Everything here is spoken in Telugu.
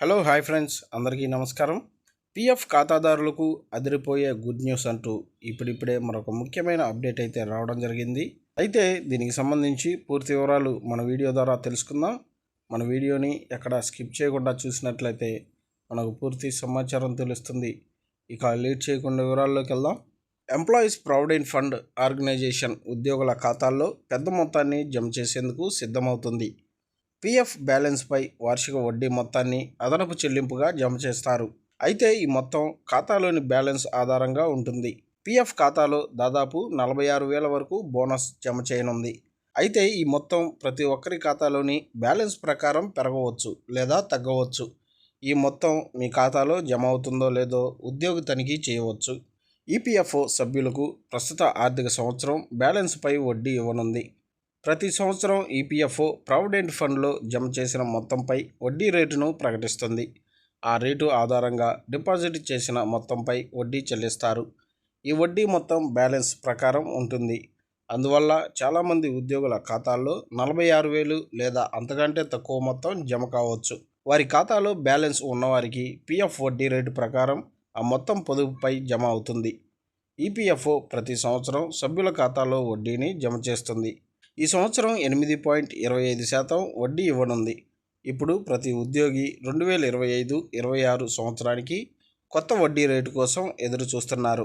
Hello hi friends. అందరికీ నమస్కారం. పిఎఫ్ ఖాతాదారులకు అదిరిపోయే గుడ్ న్యూస్ అంటూ ఇప్పుడిప్పుడే మరొక ముఖ్యమైన అప్డేట్ అయితే రావడం జరిగింది. అయితే దీనికి సంబంధించి పూర్తి వివరాలు మన వీడియో ద్వారా తెలుసుకుందాం. మన వీడియోని ఎక్కడ స్కిప్ చేయకుండా చూసినట్లయితే మనకు పూర్తి సమాచారం తెలుస్తుంది. ఇక లేట్ చేయకుండా వివరాల్లోకి వెళ్దాం. ఎంప్లాయీస్ ప్రావిడెంట్ ఫండ్ ఆర్గనైజేషన్ ఉద్యోగుల ఖాతాల్లో పెద్ద మొత్తాన్ని జమ చేసేందుకు సిద్ధమవుతుంది. పీఎఫ్ బ్యాలెన్స్పై వార్షిక వడ్డీ మొత్తాన్ని అదనపు చెల్లింపుగా జమ చేస్తారు. అయితే ఈ మొత్తం ఖాతాలోని బ్యాలెన్స్ ఆధారంగా ఉంటుంది. పీఎఫ్ ఖాతాలో దాదాపు నలభై ఆరు వేల వరకు బోనస్ జమ చేయనుంది. అయితే ఈ మొత్తం ప్రతి ఒక్కరి ఖాతాలోని బ్యాలెన్స్ ప్రకారం పెరగవచ్చు లేదా తగ్గవచ్చు. ఈ మొత్తం మీ ఖాతాలో జమ అవుతుందో లేదో ఉద్యోగి తనిఖీ చేయవచ్చు. ఈపీఎఫ్ఓ సభ్యులకు ప్రస్తుత ఆర్థిక సంవత్సరం బ్యాలెన్స్పై వడ్డీ ఇవ్వనుంది. ప్రతి సంవత్సరం ఈపీఎఫ్ఓ ప్రావిడెంట్ ఫండ్లో జమ చేసిన మొత్తంపై వడ్డీ రేటును ప్రకటిస్తుంది. ఆ రేటు ఆధారంగా డిపాజిట్ చేసిన మొత్తంపై వడ్డీ చెల్లిస్తారు. ఈ వడ్డీ మొత్తం బ్యాలెన్స్ ప్రకారం ఉంటుంది. అందువల్ల చాలామంది ఉద్యోగుల ఖాతాల్లో నలభై ఆరు వేలు లేదా అంతకంటే తక్కువ మొత్తం జమ కావచ్చు. వారి ఖాతాలో బ్యాలెన్స్ ఉన్నవారికి పీఎఫ్ వడ్డీ రేటు ప్రకారం ఆ మొత్తం పొదుపుపై జమ అవుతుంది. ఈపీఎఫ్ఓ ప్రతి సంవత్సరం సభ్యుల ఖాతాలో వడ్డీని జమ చేస్తుంది. ఈ సంవత్సరం ఎనిమిది పాయింట్ ఇరవై ఐదు శాతం వడ్డీ ఇవ్వనుంది. ఇప్పుడు ప్రతి ఉద్యోగి రెండు వేల ఇరవై ఐదు ఇరవై ఆరు సంవత్సరానికి కొత్త వడ్డీ రేటు కోసం ఎదురు చూస్తున్నారు